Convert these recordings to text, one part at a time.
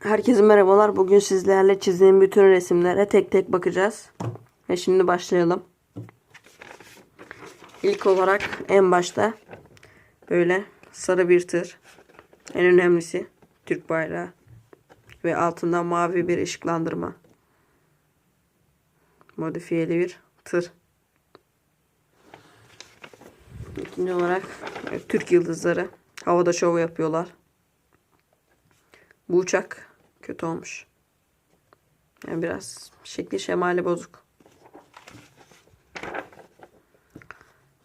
Herkese merhabalar. Bugün sizlerle çizdiğim bütün resimlere tek tek bakacağız. Ve şimdi başlayalım. İlk olarak en başta böyle sarı bir tır. En önemlisi Türk bayrağı. Ve altında mavi bir ışıklandırma. Modifiyeli bir tır. İkinci olarak Türk yıldızları. Havada şov yapıyorlar. Bu uçak kötü olmuş. Yani biraz şekli şemali bozuk.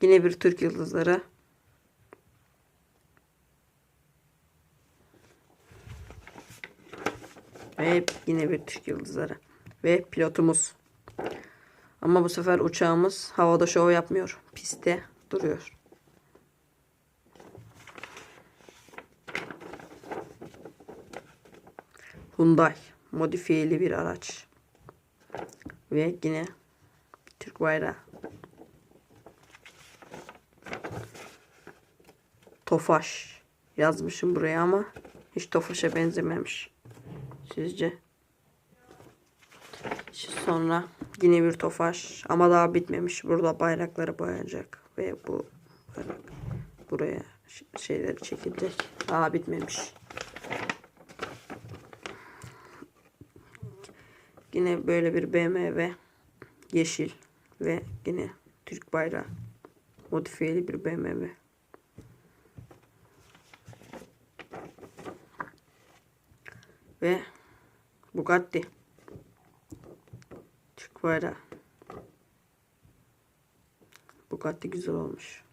Yine bir Türk yıldızları. Ve yine bir Türk yıldızları. Ve pilotumuz. Ama bu sefer uçağımız havada şov yapmıyor. Pistte duruyor. Hyundai modifiyeli bir araç. Ve yine Türk bayrağı. Tofaş yazmışım buraya ama hiç Tofaş'a benzememiş. Sizce? Sonra yine bir Tofaş ama daha bitmemiş. Burada bayrakları boyanacak ve bu bayrak buraya şeyleri çekilecek. Daha bitmemiş. Yine böyle bir BMW yeşil ve yine Türk bayrağı modifiyeli bir BMW. Ve Bugatti. Türk bayrağı. Bugatti güzel olmuş.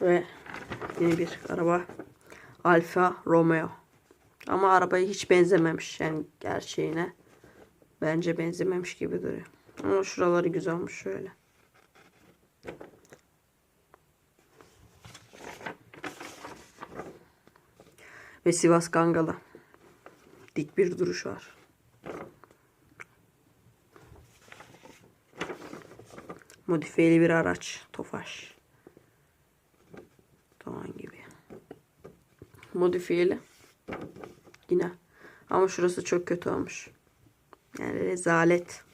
Ve yeni bir araba. Alfa Romeo. Ama arabaya hiç benzememiş yani gerçeğine. Bence benzememiş gibi duruyor. Ama şuraları güzel olmuş şöyle. Ve Sivas Kangalı. Dik bir duruş var. Modifiyeli bir araç. Tofaş. Doğan gibi. Modifiyeli. Yine. Ama şurası çok kötü olmuş. Yani rezalet.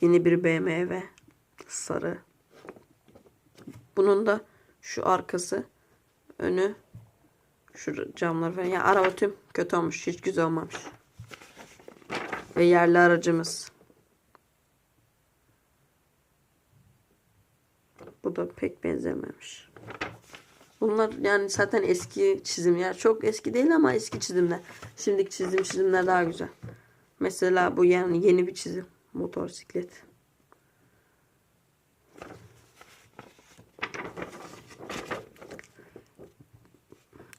Yeni bir BMW. Sarı. Bunun da şu arkası, önü, şu camlar falan. Yani araba tüm kötü olmuş. Hiç güzel olmamış. Ve yerli aracımız. Bu da pek benzememiş. Bunlar yani zaten eski çizimler. Çok eski değil ama eski çizimler. Şimdiki çizim çizimler daha güzel. Mesela bu yani yeni bir çizim. Motosiklet.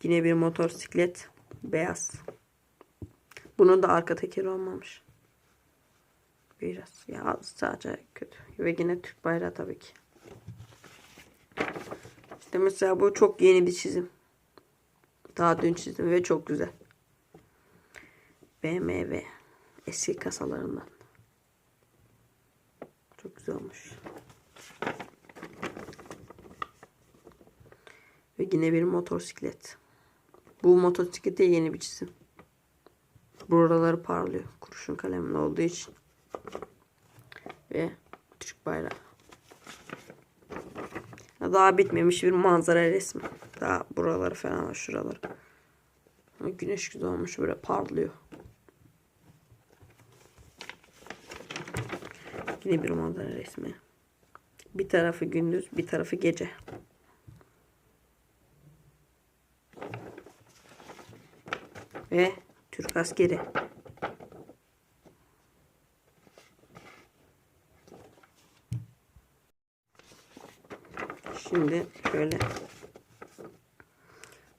Yine bir motosiklet. Beyaz. Bunun da arka tekeri olmamış. Biraz. Ya sadece kötü. Ve yine Türk bayrağı tabii ki. İşte mesela bu çok yeni bir çizim. Daha dün çizdim ve çok güzel. BMW eski kasalarından. Çok güzel olmuş. Ve yine bir motosiklet. Bu motosiklete yeni bir çizim. Buraları parlıyor. Kurşun kalemli olduğu için. Ve Türk bayrağı. Daha bitmemiş bir manzara resmi. Daha buraları falan var şuraları. Güneş güzel olmuş böyle parlıyor. Yine bir manzara resmi. Bir tarafı gündüz, bir tarafı gece. Ve Türk askeri. Şimdi şöyle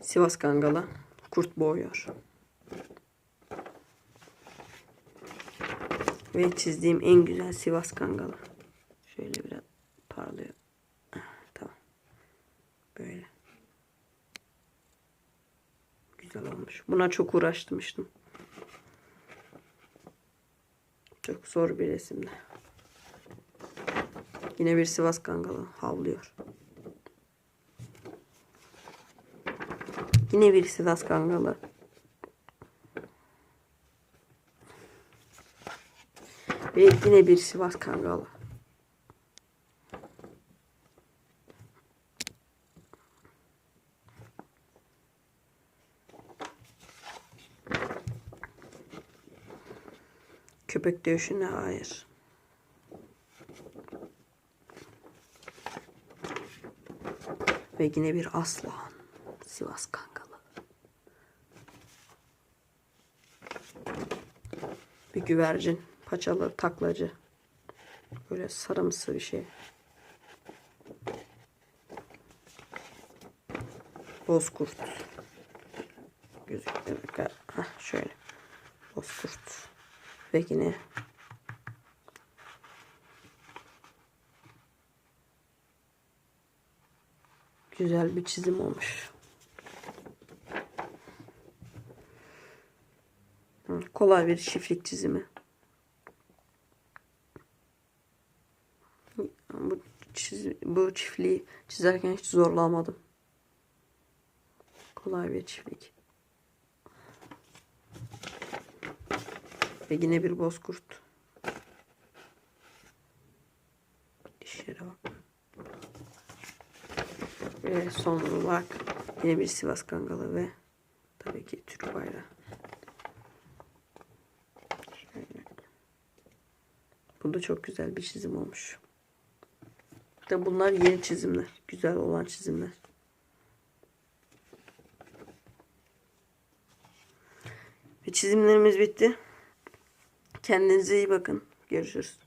Sivas Kangalı kurt boğuyor. Ve çizdiğim en güzel Sivas Kangalı. Şöyle biraz parlıyor. Tamam. Böyle. Güzel olmuş. Buna çok uğraştırmıştım. Çok zor bir resimdi. Yine bir Sivas Kangalı havlıyor. Yine bir Sivas Kangalı. Ve yine bir Sivas Kangalı. Köpek dövüşüne hayır. Ve yine bir aslan. Sivas Kangalı. Bir güvercin. Paçalı taklacı. Böyle sarımsı bir şey. Bozkurt. Gözüküyor. Heh, şöyle. Bozkurt. Ve yine güzel bir çizim olmuş. Kolay bir çiftlik çizimi. Bu, çiz, bu çiftliği çizerken hiç zorlamadım. Kolay bir çiftlik. Ve yine bir bozkurt. Dişlere bak. Ve son olarak yine bir Sivas Kangalı ve tabii ki Türk bayrağı. Bu da çok güzel bir çizim olmuş. İşte bunlar yeni çizimler. Güzel olan çizimler. Ve çizimlerimiz bitti. Kendinize iyi bakın. Görüşürüz.